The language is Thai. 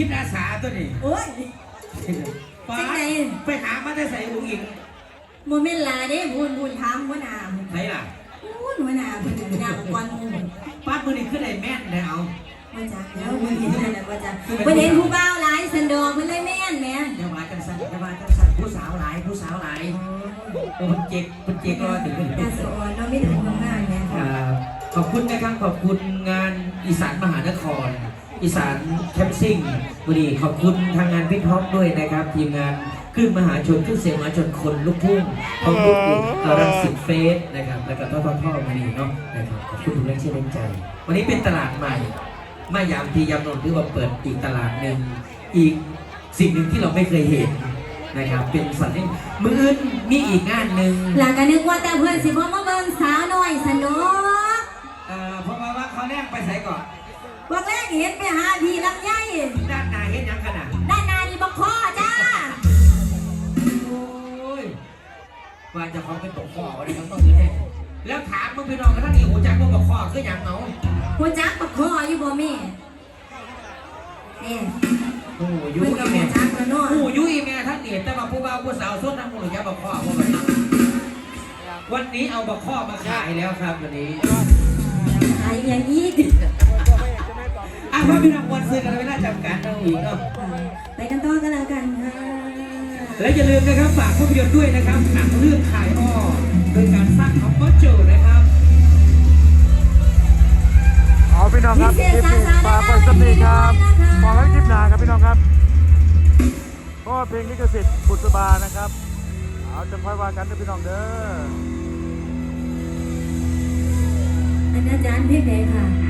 คิดอาสาตัวนี้โอ้ยป้าจังไหนไปหามาได้ใส่อุ้งอิงโมเมนต์ลาเด้บุญบุญทามหัวหน้าไหนล่ะบุญหัวหน้าเพิ่นนางกวนหมู่ป้ามือนี่ขึ้นไอ้แม่นเลยเอาว่าจักแล้วมันเห็นนั่นน่ะว่าจักบ่เห็นผู้บ่าวหลายสันดอกมันเลยแม่นแหม่อย่าว่าจังสันอย่าว่าจังสันผู้สาวหลายผู้สาวหลายโอ้คนเจ๊กคนเจ๊กรอถึงเป็นตาสะอ่อนเนาะมีแต่คนงามแหม่ อ่าขอบคุณนะครับขอบคุณงานอีสานมหานคร อีสานแคมซิ่งวันนี้ขอบคุณทางงานพิทท็อปด้วยนะครับ ทีมงานขึ้นมหาชนขึ้นเสียงมหาชนคนลูกทุ่งของลูกกลุ่มอารังสิตเฟสนะครับแล้วก็พ่อพ่อพ่อมานีเนาะนะครับขอบคุณทุกแรงเชื่อแรงใจ วันนี้เป็นตลาดใหม่มายามทียามนนท์ที่ว่าเปิดอีกตลาดหนึ่งอีกสิ่งหนึ่งที่เราไม่เคยเห็นนะครับเป็นสัตว์ที่มืออื่นมีอีกงานหนึ่งหลังก็นึกว่าแต่เพื่อนสิบ่มาเบิ่งสาวน้อยสนุกเอ่อพราว่าว่าเขาแนกไปใส่ก่อน วันแรกเห็นไปหาพี่ลำไยด้านหน้าเห็นหยังขนาดด้านหน้านี่บ่พอจ้า โอ้ยว่าจะเขาเป็นตกข้อวันนี้เขาต้องยืนแน่แล้วถามมึงไปนอนกันทั้งนี้หูจักมึงกับข้อคือหยังเอาหัวจักบ่พออยู่บ่แม่แน่โอ้ยยุเพิ่นยก็แม่บ่จักแล้วเนาะโอ้ยยุยแม่ทั้งนี้แต่ว่าผู้บ่าวผู้สาวส้นทั้งหมดอย่าบอกข้อพวกมันวันนี้เอาบอกข้อมาขายแล้วครับวันนี้ ไอ้อย่างอีกอะ พ่อพี่น้องวันซื้อกันไม่น่าจำกัดนะอีกเนาะไปกันต่อกันแล้วกันค่ะและอย่าลืมนะครับฝากภาพยนตร์ด้วยนะครับหนังเรื่องขายอ้อโดยการสร้างของพ่อโจนะครับเอาพี่น้องครับคลิปนี้ฝากไปสักนิดครับบอกไว้คลิปหน้าครับพี่น้องครับก็เพลงลิขสิทธิ์บุษบานะครับ เอาจะค่อยว่ากันนะพี่น้องเด้ออันอาจารย์เพลงใดค่ะอ๋อ